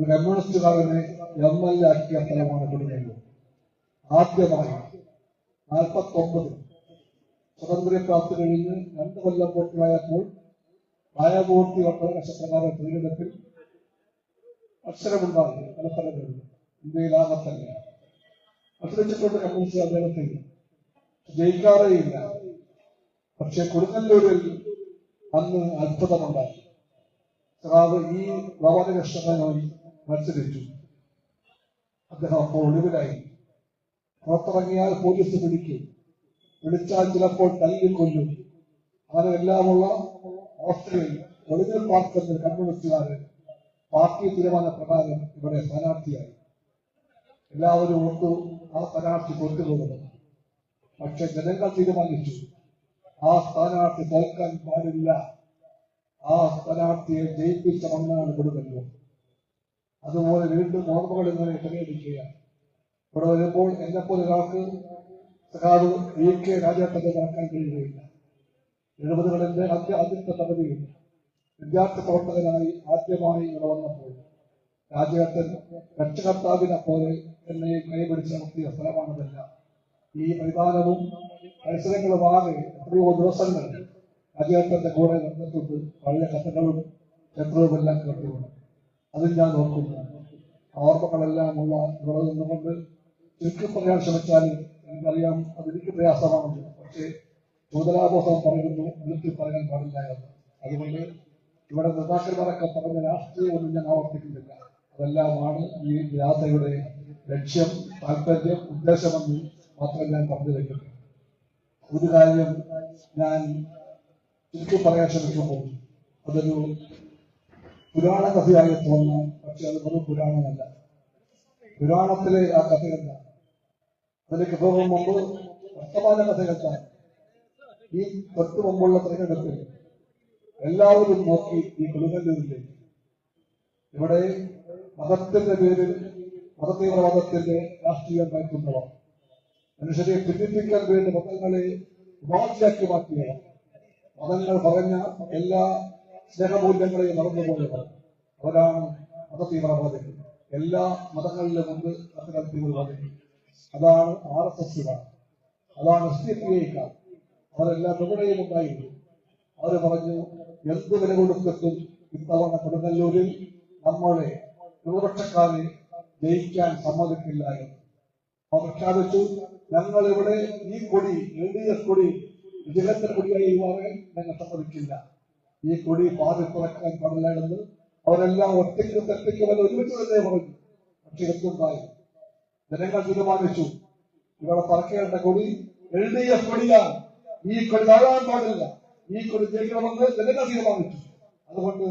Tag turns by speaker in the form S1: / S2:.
S1: ഒരു കമ്മ്യൂണിസ്റ്റുകാരനെ M L A ആക്കിയ സ്ഥലമാണ് കൊടുങ്ങല്ലൂർ. ആദ്യമായി നാൽപ്പത്തൊമ്പത് സ്വാതന്ത്ര്യപ്രാപ്തി കഴിഞ്ഞ് രണ്ട് കൊല്ലം പൂർത്തിയായപ്പോൾ പ്രായപൂർത്തി ഒട്ടക നക്ഷത്രകാല തിരഞ്ഞെടുപ്പിൽ അക്ഷരമുണ്ടായി പല സ്ഥലങ്ങളിൽ ഇന്ത്യയിലാകെ തന്നെ. മത്സരിച്ചിട്ടുണ്ട് കമ്മ്യൂണിസ്റ്റ് അദ്ദേഹത്തിൽ ജയിക്കാറേയില്ല. പക്ഷെ കൊടുങ്ങല്ലൂരിൽ അന്ന് അത്ഭുതമുണ്ടായി. ഈ ഈ ഭവനകൃഷ്ണനായി മത്സരിച്ചു. അദ്ദേഹം അപ്പോൾ ഒളിവിലായി പുറത്തിറങ്ങിയാൽ പോലീസ് പിടിക്കും. വിളിച്ചാൽ ചിലപ്പോൾ തല്ലിക്കൊല്ലും അങ്ങനെ എല്ലാമുള്ള അവസ്ഥയിൽ ഒളിവിൽ പാർക്കുന്ന കമ്മ്യൂണിസ്റ്റുകാര് പാർട്ടി തീരുമാന പ്രകാരം ഇവിടെ സ്ഥാനാർത്ഥിയായി. എല്ലാവരും ഓർത്തു ആ സ്ഥാനാർത്ഥി കൊണ്ടുപോകുന്നു. പക്ഷെ ജനങ്ങൾ തീരുമാനിച്ചു ആ സ്ഥാനാർത്ഥി തോൽക്കാൻ പാടില്ല. ആ സ്ഥാനാർത്ഥിയെ ജയിപ്പിച്ച മണ്ണാണ് കൊടുക്കല്ലോ അതുപോലെ വീണ്ടും ഓർമ്മകൾ ഇങ്ങനെ തെളിയിക്കുകയാണ് ഇവിടെ വരുമ്പോൾ എന്നെപ്പോലെ ഒരാൾക്ക് സഖാവ് ഇ കെ രാജേട്ടനെ നടക്കാൻ കഴിയുകയില്ല. എഴുപതുകളിന്റെ ആദ്യ ആദ്യത്തെ പദവിയിൽ വിദ്യാർത്ഥി പ്രവർത്തകനായി ആദ്യമായി ഇവിടെ വന്നപ്പോൾ രാജേട്ടൻ രക്ഷകർത്താവിനെ പോലെ എന്നെ കൈപിടിച്ച് നടത്തിയ സ്ഥലമാണതല്ല. ഈ മൈതാനവും പരിസരങ്ങളുമാകെ എത്രയോ ദിവസങ്ങൾ രാജേട്ടന്റെ കൂടെ നിർമ്മിച്ചിട്ട് പഴയ കഥകളും ചരിത്രവും എല്ലാം കേട്ടുകൊണ്ട്. അതിൽ ഞാൻ ഓർക്കുന്നു ആ ഓർമ്മകളെല്ലാം ഉള്ള ഇവിടെ നിന്നുകൊണ്ട് ചുരുക്കി പറയാൻ ശ്രമിച്ചാൽ എനിക്കറിയാം അതെനിക്ക് പ്രയാസമാണെന്ന് പക്ഷേ ഭൂതലാഘോഷം പറയുന്നു എനിക്ക് പറയാൻ പാടില്ല എന്ന്. അതുകൊണ്ട് ഇവിടെ നേതാക്കന്മാരൊക്കെ പറഞ്ഞ രാഷ്ട്രീയമൊന്നും ഞാൻ ആവർത്തിക്കുന്നില്ല. അതെല്ലാമാണ് ഈ യാത്രയുടെ ലക്ഷ്യം താല്പര്യം ഉദ്ദേശമെന്ന് മാത്രം ഞാൻ പറഞ്ഞു വയ്ക്കുന്നു ഒരു കാര്യം ഞാൻ ചുരുക്കി പറയാൻ ശ്രമിക്കുമ്പോൾ അതൊരു പുരാണ കഥയായി തോന്നുന്നു. പക്ഷെ അത് വെറും പുരാണമല്ല. പുരാണത്തിലെ ആ കഥയല്ല അതിലേക്ക് പോകും മുമ്പ് വർത്തമാന കഥ കേൾക്കാൻ ഈ തൊട്ടു മുമ്പുള്ള തെരഞ്ഞെടുപ്പിൽ എല്ലാവരും നോക്കി ഈ കൊടുങ്ങല്ലൂരിലേക്ക് ഇവിടെ മതത്തിന്റെ പേരിൽ മതതീവ്രവാദത്തിന്റെ രാഷ്ട്രീയം നയിക്കുന്നവർ. മനുഷ്യരെ ഭിന്നിപ്പിക്കാൻ വേണ്ടി മതങ്ങളെ ഉപാധിയാക്കി മാറ്റിയവർ. മതങ്ങൾ പറഞ്ഞ എല്ലാ സ്നേഹമൂല്യങ്ങളെയും മറന്നുപോയവർ അവരാണ് മതതീവ്രവാദികൾ എല്ലാ മതങ്ങളിലും ഉണ്ട് അത്തരം തീവ്രവാദികൾ അതാണ് ആർ എസ് എസുകാർ അതാണ് എസ് ഡി പി ഐക്കാർ അവരെല്ലാം എവിടെയും ഉണ്ടായിരുന്നു അവർ പറഞ്ഞു എന്ത് വില കൊടുക്കത്തും ഇത്തവണ കൊടുങ്ങല്ലൂരിൽ നമ്മളെ പ്രതിപക്ഷക്കാരെ ജയിക്കാൻ സമ്മതിക്കില്ല എന്ന്. അവർ പ്രഖ്യാപിച്ചു ഞങ്ങൾ ഇവിടെ ഈ കൊടി എൽ ഡി എഫ് കൊടി വിജയത്തിന്റെ കൊടിയായി മാറാൻ ഞങ്ങൾ സമ്മതിക്കില്ല. ഈ കൊടി പാതി തുറക്കാൻ പാടില്ല അവരെല്ലാം ഒറ്റയ്ക്ക് തെറ്റിക്കുമെന്ന് ഒരുമിച്ച് തന്നെ പറഞ്ഞു. പക്ഷെ എന്തുണ്ടായി? ജനങ്ങൾ തീരുമാനിച്ചു. ഇവിടെ പറക്കേണ്ട കൊടി എൽ ഡി എഫ് കൊടിയാണ് ഈ കൊടി താഴാൻ പാടില്ല. ഈ കൊടി ജയിക്കണമെന്ന് ജനങ്ങൾ തീരുമാനിച്ചു. അതുകൊണ്ട്